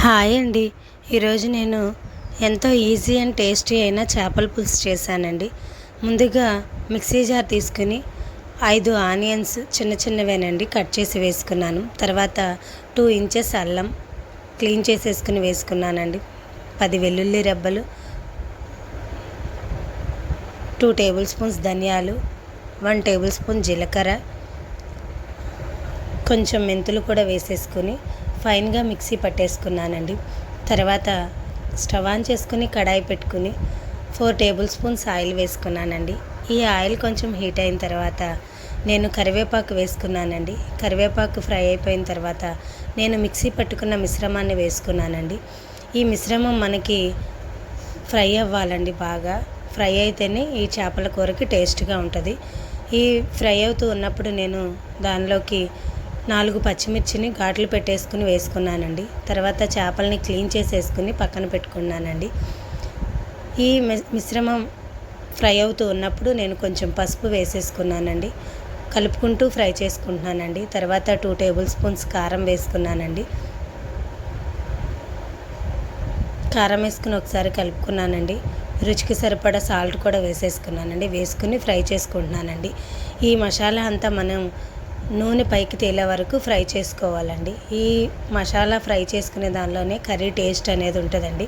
Hi అండి. ఈరోజు నేను ఎంతో ఈజీ అండ్ టేస్టీ అయిన చేపల పులుసు చేశానండి. ముందుగా మిక్సీ జార్ తీసుకుని ఐదు ఆనియన్స్ చిన్న చిన్నవేనండి కట్ చేసి వేసుకున్నాను. తర్వాత టూ ఇంచెస్ అల్లం క్లీన్ చేసేసుకుని వేసుకున్నానండి. పది వెల్లుల్లి రెబ్బలు టూ టేబుల్ స్పూన్స్ ధనియాలు వన్ టేబుల్ స్పూన్ జీలకర్ర కొంచెం మెంతులు కూడా వేసేసుకుని ఫైన్గా మిక్సీ పట్టేసుకున్నానండి. తర్వాత స్టవ్ ఆన్ చేసుకుని కడాయి పెట్టుకుని ఫోర్ టేబుల్ స్పూన్స్ ఆయిల్ వేసుకున్నానండి. ఈ ఆయిల్ కొంచెం హీట్ అయిన తర్వాత నేను కరివేపాకు వేసుకున్నానండి. కరివేపాకు ఫ్రై అయిపోయిన తర్వాత నేను మిక్సీ పట్టుకున్న మిశ్రమాన్ని వేసుకున్నానండి. ఈ మిశ్రమం మనకి ఫ్రై అవ్వాలండి బాగా. ఫ్రై అయితేనే ఈ చేపల కూరకి టేస్ట్గా ఉంటుంది. ఈ ఫ్రై అవుతూ ఉన్నప్పుడు నేను దానిలోకి నాలుగు పచ్చిమిర్చిని ఘాట్లు పెట్టేసుకుని వేసుకున్నానండి. తర్వాత చేపల్ని క్లీన్ చేసేసుకుని పక్కన పెట్టుకున్నానండి. ఈ మిశ్రమం ఫ్రై అవుతూ ఉన్నప్పుడు నేను కొంచెం పసుపు వేసేసుకున్నానండి. కలుపుకుంటూ ఫ్రై చేసుకుంటున్నానండి. తర్వాత టూ టేబుల్ స్పూన్స్ కారం వేసుకున్నానండి. కారం వేసుకుని ఒకసారి కలుపుకున్నానండి. రుచికి సరిపడా సాల్ట్ కూడా వేసేసుకున్నానండి. వేసుకుని ఫ్రై చేసుకుంటున్నానండి. ఈ మసాలా అంతా మనం నూనె పైకి తేలే వరకు ఫ్రై చేసుకోవాలండి. ఈ మసాలా ఫ్రై చేసుకునే దానిలోనే కర్రీ టేస్ట్ అనేది ఉంటుందండి.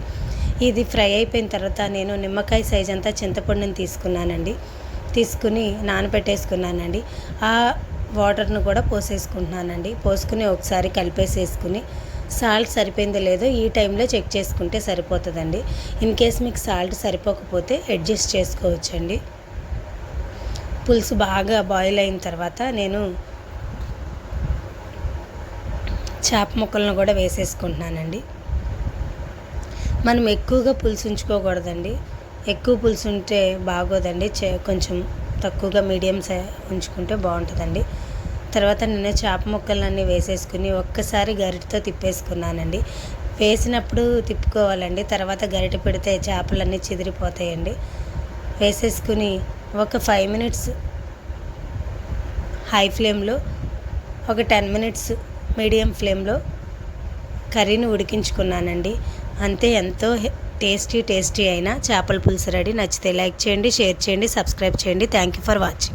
ఇది ఫ్రై అయిపోయిన తర్వాత నేను నిమ్మకాయ సైజ్ అంతా చింతపండుని తీసుకున్నానండి. తీసుకుని నానబెట్టేసుకున్నానండి. ఆ వాటర్ను కూడా పోసేసుకుంటున్నానండి. పోసుకుని ఒకసారి కలిపేసేసుకుని సాల్ట్ సరిపోయిందో లేదో ఈ టైంలో చెక్ చేసుకుంటే సరిపోతుందండి. ఇన్ కేస్ మీకు సాల్ట్ సరిపోకపోతే అడ్జస్ట్ చేసుకోవచ్చండి. పులుసు బాగా బాయిల్ అయిన తర్వాత నేను చేప ముక్కలను కూడా వేసేసుకుంటున్నానండి. మనం ఎక్కువగా పులుసు ఉంచుకోకూడదండి. ఎక్కువ పులుసు ఉంటే బాగోదండి. కొంచెం తక్కువగా మీడియం ఉంచుకుంటే బాగుంటుందండి. తర్వాత నేను చేప ముక్కలన్నీ వేసేసుకుని ఒక్కసారి గరిటతో తిప్పేసుకున్నానండి. వేసినప్పుడు తిప్పుకోవాలండి. తర్వాత గరిట పెడితే చేపలన్నీ చెదిరిపోతాయండి. వేసేసుకుని ఒక ఫైవ్ మినిట్స్ హై ఫ్లేమ్లో ఒక టెన్ మినిట్స్ మీడియం ఫ్లేమ్లో కర్రీని ఉడికించుకున్నానండి. అంతే ఎంతో టేస్టీ టేస్టీ అయిన చేపల పులుసు రెడీ. నచ్చితే లైక్ చేయండి షేర్ చేయండి సబ్స్క్రైబ్ చేయండి. Thank you for watching.